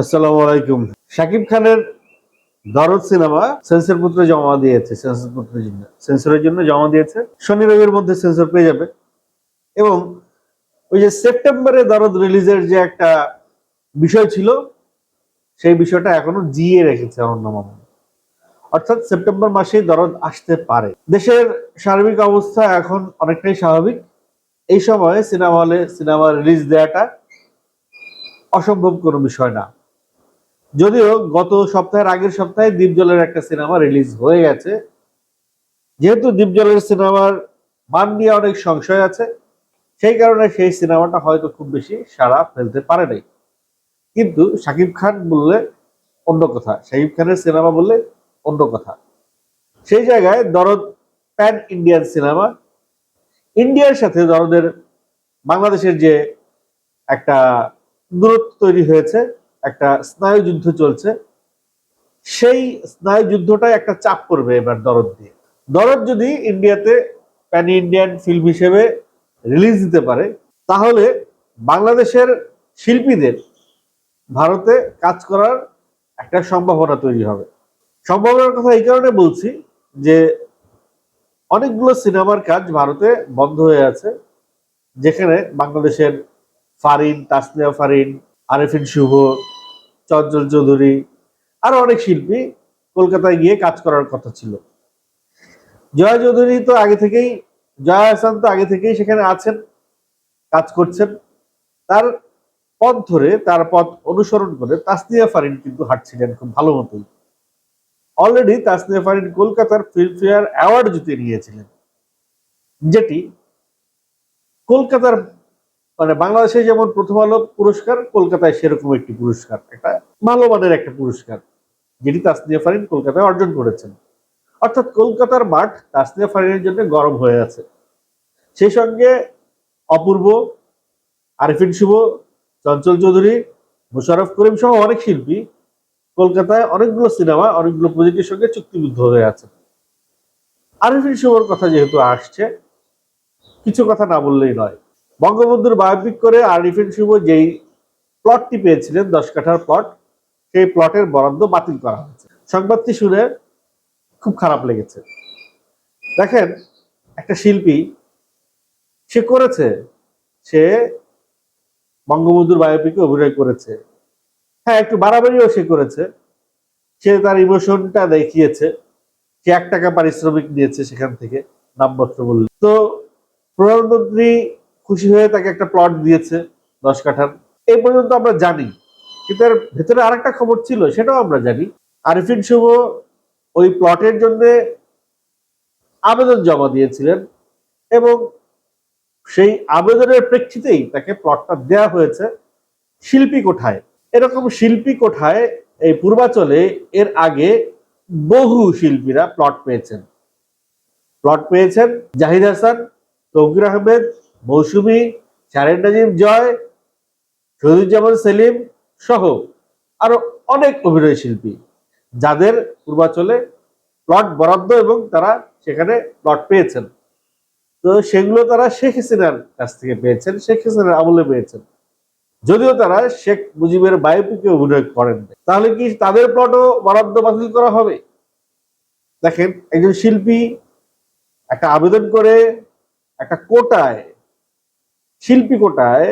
আসসালামু আলাইকুম। শাকিব খানের দরদ সিনেমা সেন্সর পত্র জমা দিয়েছে, সেন্সর পত্রের জন্য, সেন্সরের জন্য জমা দিয়েছে। শনি রবির মধ্যে সেন্সর পেয়ে যাবে। এবং ওই যে সেপ্টেম্বরে দরদ রিলিজের যে একটা বিষয় ছিল, সেই বিষয়টা এখনও জিয়ে রেখেছে অন্য মামা অর্থাৎ সেপ্টেম্বর মাসেই দরদ আসতে পারে। দেশের সার্বিক অবস্থা এখন অনেকটাই স্বাভাবিক। এই সময়ে সিনেমা হলে সিনেমা রিলিজ দেওয়াটা অসম্ভব কোনো বিষয় না। যদিও গত সপ্তাহের আগের সপ্তাহে দ্বীপজলের একটা সিনেমা রিলিজ হয়ে গেছে। যেহেতু দ্বীপজলের সিনেমার মান নিয়ে অনেক সংশয় আছে, সেই কারণে সেই সিনেমাটা হয়তো খুব বেশি সারা ফেলতে পারে নাই। কিন্তু শাকিব খান বললে অন্য কথা, শাকিব খানের সিনেমা বললে অন্য কথা। সেই জায়গায় দরদ প্যান ইন্ডিয়ান সিনেমা, ইন্ডিয়ার সাথে দরদের বাংলাদেশের যে একটা দূরত্ব তৈরি হয়েছে একটা স্নায়ু যুদ্ধ চলছে। সেই স্নায়ু যুদ্ধটাই একটা চাপ করবে এবার দরদ দিয়ে। দরদ যদি ইন্ডিয়াতে প্যান ইন্ডিয়ান ফিল্ম হিসেবে রিলিজ দিতে পারে, তাহলে বাংলাদেশের শিল্পীদের ভারতে কাজ করার একটা সম্ভাবনা তৈরি হবে। সম্ভাবনার কথা এই কারণে বলছি যে অনেকগুলো সিনেমার কাজ ভারতে বন্ধ হয়ে আছে, যেখানে বাংলাদেশের ফারিন, তাসনিয়া ফারিন আরেফিন শুভ, চঞ্চল চৌধুরী, আরও অনেক শিল্পী কলকাতায় গিয়ে কাজ করার কথা ছিল। জয়া চৌধুরী তো আগে থেকেই, জয়া হাসান তো আগে থেকেই সেখানে আছেন, কাজ করছেন। তার পথ ধরে, তার পথ অনুসরণ করে তাসনিয়া ফারিন কিন্তু হাঁটছিলেন খুব ভালো মতোই। অলরেডি তাসনিয়া ফারিন কলকাতার ফিল্মফেয়ার অ্যাওয়ার্ড জিতে নিয়েছিলেন, যেটি কলকাতার মানে বাংলাদেশে যেমন প্রথম আলো পুরস্কার, কলকাতায় সেরকম একটি পুরস্কার। একটা ভালো মানের একটা পুরস্কার, যেটি তাসনিয়া ফারিন কলকাতায় অর্জন করেছেন। অর্থাৎ কলকাতার মাঠ তাসনিয়া ফারিনের জন্য গরম হয়ে আছে। সেই সঙ্গে অপূর্ব, আরিফিন শুভ, চঞ্চল চৌধুরী মুশারফ করিম সহ অনেক শিল্পী কলকাতায় অনেকগুলো সিনেমা, অনেকগুলো প্রজেক্টের সঙ্গে চুক্তিবদ্ধ হয়ে আছে। আরিফিন শুভর কথা যেহেতু আসছে, কিছু কথা না বললেই নয়। বঙ্গবন্ধুর বায়োপিক করে আরিফিন শুভ যেই প্লটটি পেয়েছিলেন, দশ কাঠার প্লট সেই প্লটের বরাদ্দ বাতিল করা হয়েছে। সংবাদটি শুনে খুব খারাপ লেগেছে। দেখেন, একটা শিল্পী, সে করেছে, সে বঙ্গবন্ধুর বায়োপিকে অভিনয় করেছে। হ্যাঁ একটু বাড়াবাড়িও সে করেছে। সে তার ইমোশনটা দেখিয়েছে। সে এক টাকা পারিশ্রমিক নিয়েছে সেখান থেকে নামপত্র বললে। তো প্রধানমন্ত্রী খুশি হয়ে তাকে একটা প্লট দিয়েছে দশ কাঠার। এই পর্যন্ত আমরা জানি। কিন্তু এর ভেতরে আরেকটা খবর ছিল, সেটাও আমরা জানি। আরিফিন শুভ ওই প্লটের জন্য আবেদন জমা দিয়েছিলেন এবং সেই আবেদনের প্রেক্ষিতেই তাকে প্লটটা দেয়া হয়েছে শিল্পী কোঠায়। এরকম শিল্পী কোঠায় এই পূর্বাচলে এর আগে বহু শিল্পীরা প্লট পেয়েছেন। প্লট পেয়েছেন জাহিদ হাসান, তৌকির আহমেদ মৌসুমী শারেন নাজিম জয় শহীদুজ্জামান সেলিম সহ আরও অনেক অভিনয় শিল্পী, যাদের পূর্বাচলে প্লট বরাদ্দ এবং তারা সেখানে প্লট পেয়েছেন। তো সেগুলো তারা শেখ হাসিনার কাছ থেকে পেয়েছেন, শেখ হাসিনার আমলে পেয়েছেন। যদিও তারা শেখ মুজিবের বায়োপিকে অভিনয় করেন তাহলে কি তাদের প্লটও বরাদ্দ বাতিল করা হবে? দেখেন, একজন শিল্পী একটা আবেদন করে একটা কোটায় শিল্পী কোটায়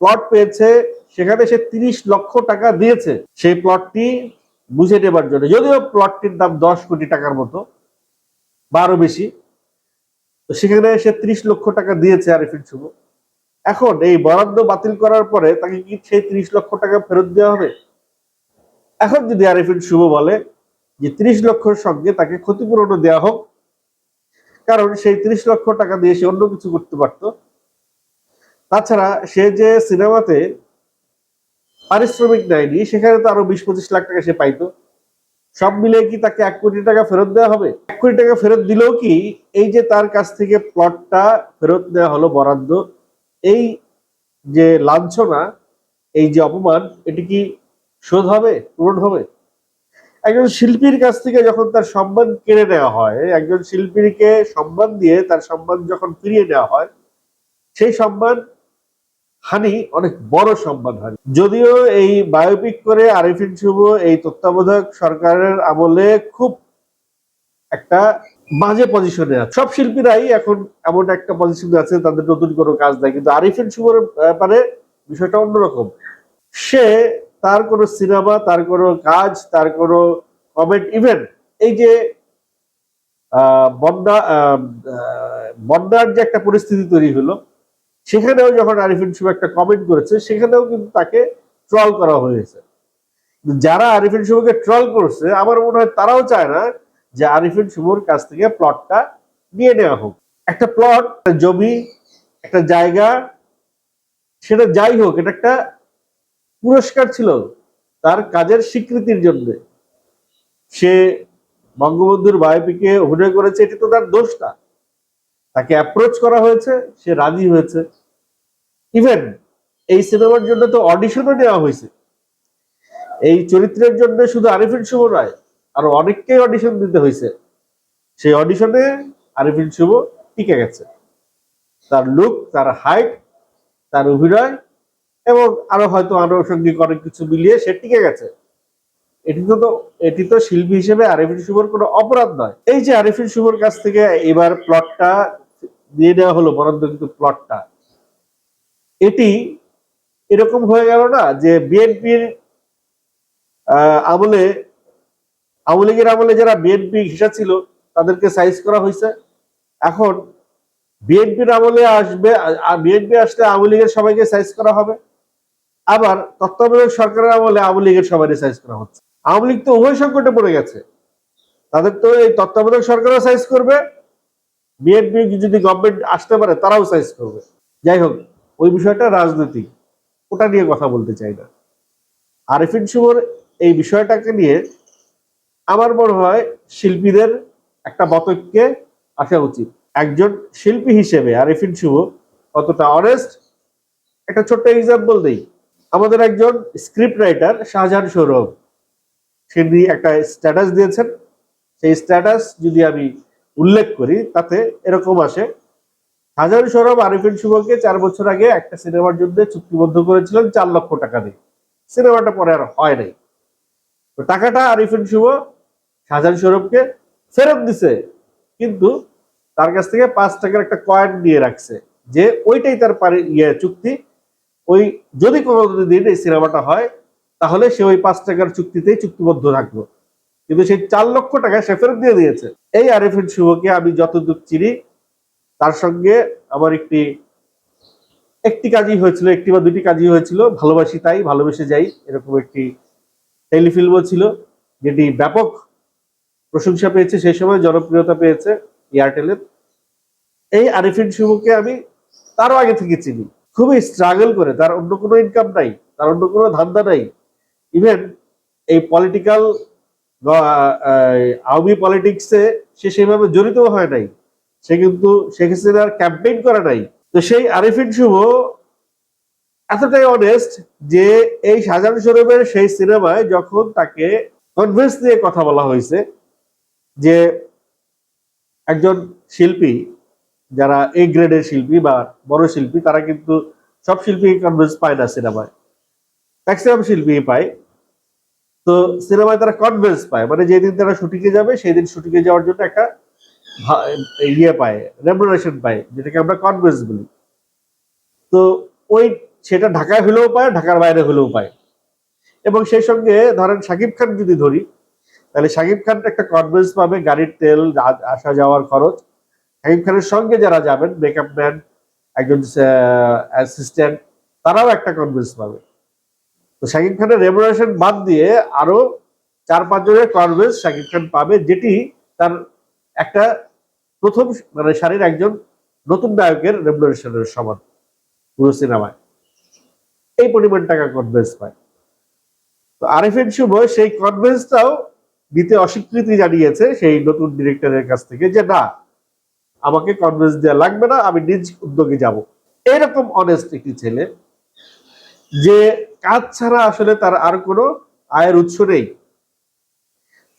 প্লট পেয়েছে, সেখানে সে তিরিশ লক্ষ টাকা দিয়েছে। সেই প্লটটি বুঝে নেবার জন্য, যদিও প্লটটির দাম দশ কোটি টাকার মতো বারো বেশি, তো সেখানে সে ত্রিশ লক্ষ টাকা দিয়েছে আরিফিন শুভ। এখন এই বরাদ্দ বাতিল করার পরে তাকে কি সেই ত্রিশ লক্ষ টাকা ফেরত দেওয়া হবে? এখন যদি আরিফিন শুভ বলে যে ত্রিশ লক্ষর সঙ্গে তাকে ক্ষতিপূরণও দেওয়া হোক, কারণ সেই ত্রিশ লক্ষ টাকা দিয়ে সে অন্য কিছু করতে পারতো তাছাড়া সে যে সিনেমাতে পারিশ্রমিক নেয়নি সেখানে তো আরও বিশ পঁচিশ লাখ টাকা সে পাইতো। সব মিলে কি তাকে এক কোটি টাকা ফেরত দেওয়া হবে? এক কোটি টাকা ফেরত দিলেও কি এই যে তার কাছ থেকে প্লটটা ফেরত দেওয়া হলো বরাদ্দ, এই যে লাঞ্ছনা, এই যে অপমান, এটি কি শোধ হবে, পূরণ হবে? একজন শিল্পীর কাছ থেকে যখন তার সম্মান কেড়ে নেওয়া হয়, একজন শিল্পীকে সম্মান দিয়ে তার সম্মান যখন ফিরিয়ে নেওয়া হয়, সেই সম্মান হানি অনেক বড় সম্মান হানি। যদিও এই বায়োপিক করে আরিফিন শুভ এই তত্ত্বাবধায়ক সরকারের আমলে খুব একটা মাঝে পজিশনে আছে। সব শিল্পীরাই এখন এমন একটা পজিশনে আছে, তাদের নতুন কোনো কাজ নাই। কিন্তু আরিফিন শুভর ব্যাপারে বিষয়টা অন্যরকম। সে তার কোনো সিনেমা, তার কোনো কাজ, তার কোনো কমেন্ট ইভেন এই যে বন্যা বন্যার যে একটা পরিস্থিতি তৈরি হলো সেখানেও যখন আরিফিন শুভ একটা কমেন্ট করেছে, সেখানেও কিন্তু তাকে ট্রল করা হয়েছে। যারা আরিফিন শুভকে ট্রল করছে, আমার মনে হয় তারাও চায় না যে আরিফিন শুভর কাছ থেকে প্লটটা নিয়ে নেওয়া হোক। একটা প্লট জমি, একটা জায়গা, সেটা যাই হোক, এটা একটা পুরস্কার ছিল তার কাজের স্বীকৃতির জন্য। সে বঙ্গবন্ধুর বায়োপিকে অভিনয় করেছে, এটি তো তার দোষ না তাকে অ্যাপ্রোচ করা হয়েছে, সে রাজি হয়েছে। ইভেন এই সিনেমার জন্য তো অডিশনও নেওয়া হয়েছে। এই চরিত্রের জন্য শুধু আরিফিন শুভ নয়, আরও অনেককেই অডিশন দিতে হয়েছে। সেই অডিশনে আরিফিন শুভ টিকে গেছে। তার লুক তার হাইট তার অভিনয়, এবং আরও হয়তো আনুষঙ্গিক অনেক কিছু মিলিয়ে সে টিকে গেছে। এটি তো তো- এটি তো শিল্পী হিসেবে আরিফিন শুভর কোনো অপরাধ নয়। এই যে আরিফিন শুভর কাছ থেকে এবার প্লটটা দিয়ে দেওয়া হলো বরাদ্দ কিন্তু প্লটটা। এটি এরকম হয়ে গেল না যে বিএনপির আমলে, আওয়ামী লীগের আমলে যারা বিএনপি ঘিসা ছিল, তাদেরকে সাইজ করা হয়েছে। এখন বিএনপির আমলে আসবে বিএনপি আসলে আওয়ামী লীগের সবাইকে সাইজ করা হবে। আবার তত্ত্বাবধায়ক সরকারের আমলে আওয়ামী লীগের সবাই সাইজ করা হচ্ছে। আওয়ামী লীগ তো উভয় সংকটে পড়ে গেছে। তাদের তো এই তত্ত্বাবধায়ক সরকারও সাইজ করবে। বিএনপি যদি গভর্নমেন্ট আসতে পারে, তারাও সাইজ করবে। যাই হোক, ওই বিষয়টা রাজনৈতিক। ওটা নিয়ে কথা বলতে চাই না। আরিফিন শুভর এই বিষয়টাকে নিয়ে আমার মনে হয় শিল্পীদের একটা মতৈক্যে আসা উচিত। একজন শিল্পী হিসেবে আরিফিন শুভ কতটা অনেস্ট একটা ছোট্ট এক্সাম্পল দেই। আমাদের একজন স্ক্রিপ্ট রাইটার শাহজাহান সৌরভ। তিনি একটা স্ট্যাটাস দিয়েছেন। সেই স্ট্যাটাস যদি আমি উল্লেখ করি, তাতে এরকম আসে শাহজাহান সৌরভ আরিফিন শুভকে চার বছর আগে একটা সিনেমার জন্য চুক্তিবদ্ধ করেছিলেন চার লক্ষ টাকা দিয়ে। সিনেমাটা পরে আর হয় নাই। তো টাকাটা আরিফিন শুভ শাহজাহান সৌরভকে ফেরত দিছে, কিন্তু তার কাছ থেকে পাঁচ টাকার একটা কয়েন নিয়ে রাখছে, যে ওইটাই তার ইয়ে চুক্তি। ওই যদি কোনো দিন এই সিনেমাটা হয়, তাহলে সে ওই পাঁচ টাকার চুক্তিতেই চুক্তিবদ্ধ থাকল কিন্তু সেই চার লক্ষ টাকা সে ফেরত দিয়ে দিয়েছে। এই আরিফিন শুভকে আমি যতদূর চিনি, তার সঙ্গে আমার একটি একটি কাজই হয়েছিল, একটি বা দুটি কাজই হয়েছিল। ভালোবাসি তাই, ভালোবেসে যাই, এরকম একটি টেলিফিল্মও ছিল, যেটি ব্যাপক প্রশংসা পেয়েছে, সেই সময় জনপ্রিয়তা পেয়েছে এয়ারটেলের। এই আরিফিন শুভকে আমি তারও আগে থেকে চিনি। খুবই স্ট্রাগল করে, তার অন্য কোনো ইনকাম নাই, তার অন্য কোনো ধান্দা নাই। ইভেন এই পলিটিক্যাল আওয়ামী পলিটিক্সে সে সেভাবে জড়িত হয় নাই। সে কিন্তু শেখ হাসিনার ক্যাম্পেইন করে নাই। তো সেই আরিফিন শুভ এতটাই অনেস্ট যে এই সাজান সরবের সেই সিনেমায় যখন তাকে কনভিন্স দিয়ে কথা বলা হয়েছে যে একজন শিল্পী, যারা এ গ্রেডের শিল্পী বা বড় শিল্পী, তারা কিন্তু সব শিল্পী কনভিন্স পায় না সিনেমায়। ম্যাক্সিমাম শিল্পী পায়। তো সিনেমায় তারা কনভেন্স পায়। মানে যেদিন তারা শুটিংয়ে যাবে সেই দিন শুটিংয়ে যাওয়ার জন্য একটা ইয়ে পায় রেমুনারেশন পায়, যেটাকে আমরা কনভেন্স বলি। তো ওই সেটা ঢাকায় হলেও পায়, ঢাকার বাইরে হলেও পায়। এবং সেই সঙ্গে ধরেন শাকিব খান যদি ধরি, তাহলে শাকিব খান একটা কনভেন্স পাবে, গাড়ির তেল আসা যাওয়ার খরচ। শাকিব খানের সঙ্গে যারা যাবেন মেকআপ ম্যান একজন অ্যাসিস্ট্যান্ট তারাও একটা কনভেন্স পাবে। তো শাকিব খানের রেমুনারেশন বাদ দিয়ে আরও চার পাঁচজনের কনভেন্স শাকিব খান পাবে, যেটি তার একটা প্রথম মানে সারির একজন নতুন নায়কের রেমুনারেশনের সমান পুরো সিনেমায়। এই পরিমাণ টাকা কনভেন্স পায়। তো আরিফিন শুভ, সেই কনভেন্সটাও দিতে অস্বীকৃতি জানিয়েছে সেই নতুন ডিরেক্টরের কাছ থেকে যে, না, আমাকে কনভেন্স দেওয়া লাগবে না, আমি নিজ উদ্যোগে যাব। এরকম অনেস্ট একটি ছেলে যে কাজ ছাড়া আসলে তার আর কোনো আয়ের উৎস নেই।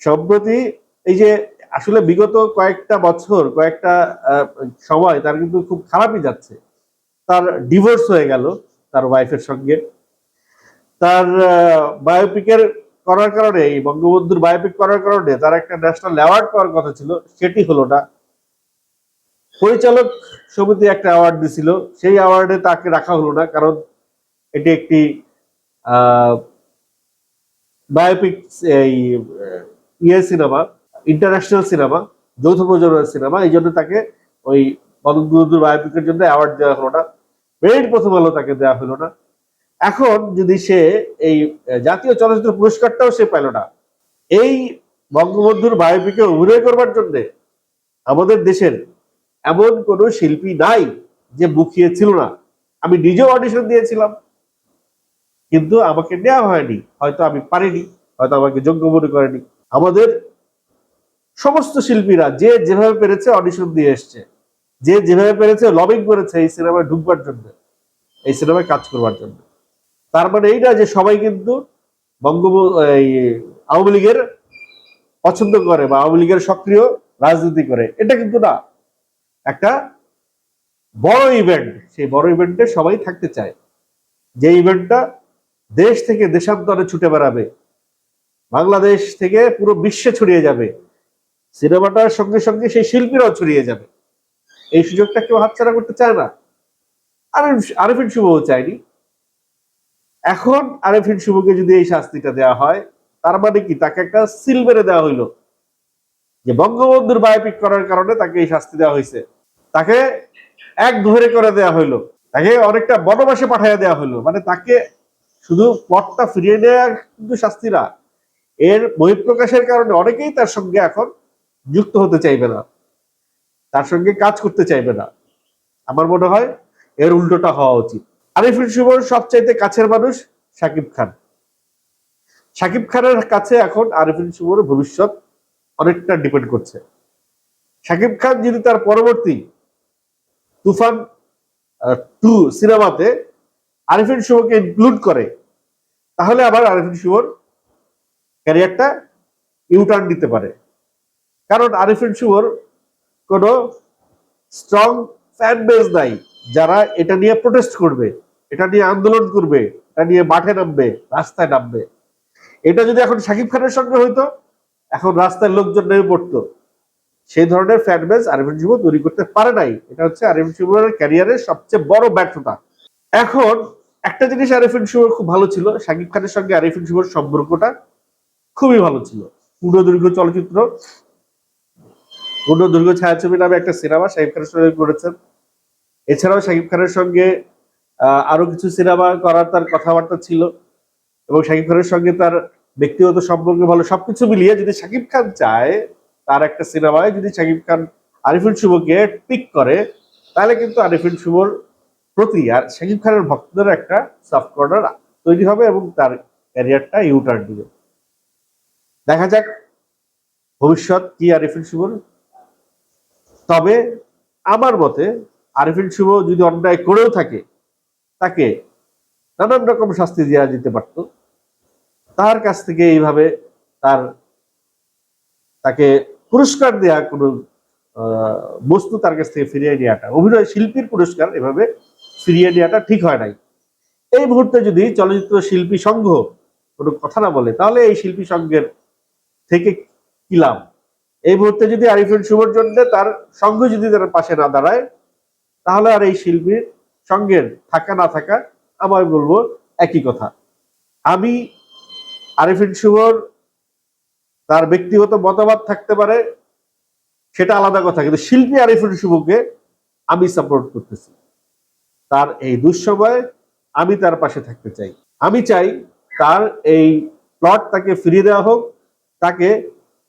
সম্প্রতি এই যে আসলে বিগত কয়েকটা বছর, কয়েকটা সময় তার কিন্তু খুব খারাপই যাচ্ছে। তার ডিভোর্স হয়ে গেল তার ওয়াইফের সঙ্গে। তার বায়োপিকের করার কারণে, এই বঙ্গবন্ধুর বায়োপিক করার কারণে তার একটা ন্যাশনাল অ্যাওয়ার্ড পাওয়ার কথা ছিল, সেটি হলো না। পরিচালক সমিতি একটা অ্যাওয়ার্ড দিছিল, সেই অ্যাওয়ার্ডে তাকে রাখা হলো না, কারণ এটি একটি বায়োপিক এই ইয়ে সিনেমা ইন্টারন্যাশনাল সিনেমা যৌথ প্রযোজনার সিনেমা এই জন্য তাকে ওই বঙ্গবন্ধুর বায়োপিকের জন্য অ্যাওয়ার্ড দেওয়া হলো না। মেরিট প্রথম আলো তাকে দেওয়া হলো না। এখন যদি সে এই জাতীয় চলচ্চিত্র পুরস্কারটাও সে পেল না, এই বঙ্গবন্ধুর বায়োপিকে অভিনয় করবার জন্য আমাদের দেশের এমন কোনো শিল্পী নাই যে মুখিয়ে ছিল না। আমি নিজেও অডিশন দিয়েছিলাম। কিন্তু আমাকে নেওয়া হয়নি। হয়তো আমি পারিনি, হয়তো আমাকে যোগ্য মনে করেনি। আমাদের সমস্ত শিল্পীরা যে যেভাবে পেরেছে অডিশন দিয়ে এসছে, যে যেভাবে পেরেছে লবিং করেছে এই সিনেমায় ঢুকবার জন্য, এই সিনেমায় কাজ করবার জন্য। তার মানে এই না যে সবাই কিন্তু বঙ্গবন্ধু এই আওয়ামী লীগের পছন্দ করে বা আওয়ামী লীগের সক্রিয় রাজনীতি করে, এটা কিন্তু না। একটা বড় ইভেন্ট সেই বড় ইভেন্টে সবাই থাকতে চায়। যে ইভেন্টটা দেশ থেকে দেশান্তরে ছুটে বেড়াবে। বাংলাদেশ থেকে পুরো বিশ্বে ছড়িয়ে যাবে। সিনেমাটার সঙ্গে সঙ্গে সেই শিল্পীরাও ছড়িয়ে যাবে। এই সুযোগটা কেউ হাতছাড়া করতে চায় না। আরিফ, আরিফিন শুভও চায়নি। এখন আরিফিন শুভকে যদি এই শাস্তিটা দেওয়া হয়, তার মানে কি? তাকে একটা সিল মেরে দেওয়া হইল। যে বঙ্গবন্ধুর বায়োপিক করার কারণে তাকে এই শাস্তি দেওয়া হয়েছে তাকে এক ধরে করে দেওয়া হইল। তাকে অনেকটা বনবাসে পাঠিয়ে দেওয়া হলো মানে তাকে শুধু পথটা ফিরিয়ে নেওয়া কিন্তু শাস্তি না এর বহিঃপ্রকাশের কারণে অনেকেই তার সঙ্গে এখন যুক্ত হতে চাইবে না। তার সঙ্গে কাজ করতে চাইবে না। আমার মনে হয় এর উল্টোটা হওয়া উচিত। আরিফিন শুভর সবচাইতে কাছের মানুষ শাকিব খান। শাকিব খানের কাছে এখন আরিফিন শুভর ভবিষ্যৎ অনেকটা ডিপেন্ড করছে। শাকিব খান যদি তার পরবর্তী তুফান টু সিনেমাতে আরিফিন শুভকে ইনক্লুড করে, তাহলে আবার আরিফিন শুভর ক্যারিয়ারটা ইউটার্ন দিতে পারে। কারণ আরিফিন শুভর কোনো স্ট্রং ফ্যান বেজ নাই, যারা এটা নিয়ে প্রোটেস্ট করবে, এটা নিয়ে আন্দোলন করবে, এটা নিয়ে মাঠে নামবে, রাস্তায় নামবে। এটা যদি এখন শাকিব খানের সঙ্গে হইতো, এখন রাস্তায় লোকজন নেমে পড়তো। সেই ধরনের ফ্যান বেজ আরিফিন শুভ তৈরি করতে পারে নাই। এটা হচ্ছে আরিফিন শুভের ক্যারিয়ারের সবচেয়ে বড় ব্যর্থতা। এখন একটা জিনিস আরিফিন শুভ খুব ভালো ছিল, শাকিব খানের সঙ্গে আরিফিন শুভর সম্পর্কটা খুবই ভালো ছিল। পূর্ণদৈর্ঘ্য চলচ্চিত্র পূর্ণদৈর্ঘ্য ছায়াছবি নামে একটা সিনেমা শাকিব খানের সঙ্গে করেছেন। এছাড়াও শাকিব খানের সঙ্গে আরও কিছু সিনেমা করার তার কথাবার্তা ছিল এবং শাকিব খানের সঙ্গে তার ব্যক্তিগত সম্পর্ক ভালো, সবকিছু মিলিয়ে যদি শাকিব খান চায় তার একটা সিনেমায় যদি শাকিব খান আরিফুল শুভকে পিক করে, তাহলে কিন্তু আরিফিন শুভর প্রতি আর শাকিব খানের ভক্তদের একটা সফট কর্নার তৈরি হবে এবং তার ক্যারিয়ারটা ইউটার্ন দিবে। দেখা যাক ভবিষ্যৎ কি আরিফিন শুভর তবে আমার মতে আরিফিন শুভ যদি অন্যায় করেও থাকে, তাকে নানান রকম শাস্তি দেওয়া যেতে পারত। তার কাছ থেকে এইভাবে তার, তাকে পুরস্কার দেওয়া কোনো বস্তু তার কাছ থেকে ফিরিয়ে নেওয়াটা অভিনয় শিল্পীর পুরস্কার এভাবে ফিরিয়ে নেওয়াটা ঠিক হয় নাই। এই মুহূর্তে যদি চলচ্চিত্র শিল্পী সংঘ কোনো কথা না বলে, তাহলে এই শিল্পী সংঘের থেকে কি লাভ? এই মুহূর্তে যদি আরিফিন শুভর জন্য তার সংঘ যদি তার পাশে না দাঁড়ায়, তাহলে আর এই শিল্পীর সঙ্গের থাকা না থাকা আমার বলব একই কথা। আমি আরিফিন শুভর তার ব্যক্তিগত মতামত থাকতে পারে, সেটা আলাদা কথা, কিন্তু শিল্পী আরিফিন শুভকে আমি সাপোর্ট করতেছি। তার এই দুঃসময়ে আমি তার পাশে থাকতে চাই। আমি চাই তার এই প্লট তাকে ফিরিয়ে দেওয়া হোক, তাকে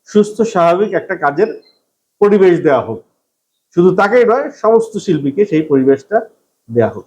সুস্থ, স্বাভাবিক একটা কাজের পরিবেশ দেওয়া হোক। শুধু তাকেই নয়, সমস্ত শিল্পীকে সেই পরিবেশটা দেওয়া হোক।